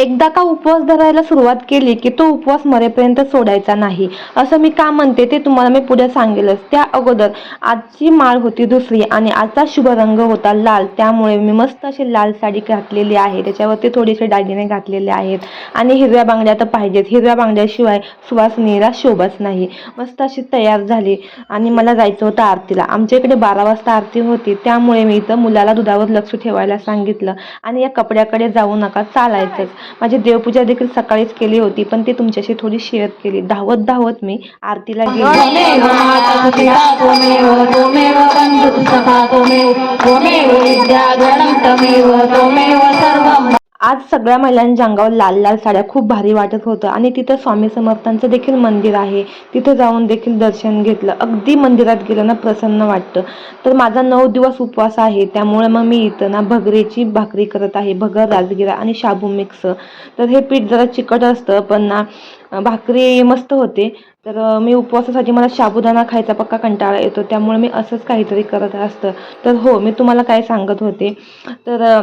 एकदा का उपवास धरायला सुरुवात केली की तो उपवास मरेपर्यंत सोडायचा नाही. असं मी का म्हणते ते तुम्हाला मी पुढे सांगेलच. त्या अगोदर आजची माळ होती दुसरी आणि आजचा शुभ रंग होता लाल. त्यामुळे मी मस्त अशी लाल साडी घातलेली आहे. त्याच्यावरती थोडेसे दागिने घातलेले आहेत आणि हिरव्या बांगड्या तर पाहिजेत हिरव्या बांगड्याशिवाय सुवासिनीला शोभाच नाही. मस्त अशी तयार झाली आणि मला जायचं होतं आरतीला. आमच्या इकडे बारा वाजता आरती होती. त्यामुळे मी इथं मुलाला दुधावर लक्ष ठेवायला सांगितलं. आणि या कपड्याकडे जाऊ नका चालायचंच. माझी देवपूजा देखील सकाळीच केली होती पण ती तुमच्याशी थोडी शेअर केली. धावत धावत मी आरतीला गेली. आज सगळ्या महिलांच्या अंगावर लाल लाल साड्या खूप भारी वाटत होतं. आणि तिथं स्वामी समर्थांचं देखील मंदिर आहे. तिथं जाऊन देखील दर्शन घेतलं. अगदी मंदिरात गेलं ना प्रसन्न वाटतं. तर माझा नऊ दिवस उपवास आहे. त्यामुळे मग मी इथं ना भगरेची भाकरी करत आहे. भगर राजगिरा आणि शाबू मिक्स. तर हे पीठ जरा चिकट असतं पण ना भाकरी मस्त होते. तर मी उपवासासाठी मला साबुदाणा खायचा पक्का कंटाळा येतो. त्यामुळे मी असंच काहीतरी करत असतं. तर हो मी तुम्हाला काय सांगत होते? तर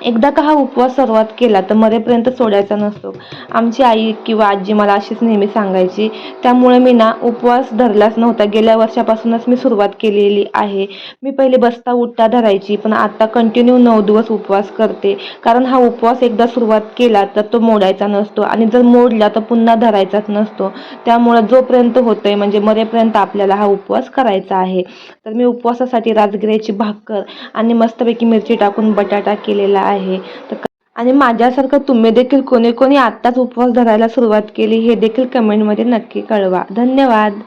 एकदा का हा उपवास सुरुवात केला तर मरेपर्यंत सोडायचा नसतो. आमची आई किंवा आजी मला अशीच नेहमी सांगायची त्यामुळे मी ना उपवास धरलाच नव्हता. गेल्या वर्षापासूनच मी सुरुवात केलेली आहे. मी पहिले बसता उठता धरायची पण आता कंटिन्यू नऊ दिवस उपवास करते. कारण हा उपवास एकदा सुरुवात केला तर तो मोडायचा नसतो. आणि जर मोडला तर पुन्हा धरायचाच नसतो. त्यामुळं जोपर्यंत होतंय म्हणजे मरेपर्यंत आपल्याला हा उपवास करायचा आहे. तर मी उपवासासाठी राजगिऱ्याची भाकर आणि मस्तपैकी मिरची टाकून बटाटा केलेला आहे. तर आणि माझ्यासारखं तुम्ही देखील कोणी कोणी आत्ताच उपवास धरायला सुरुवात केली हे देखील कमेंटमध्ये नक्की कळवा. धन्यवाद.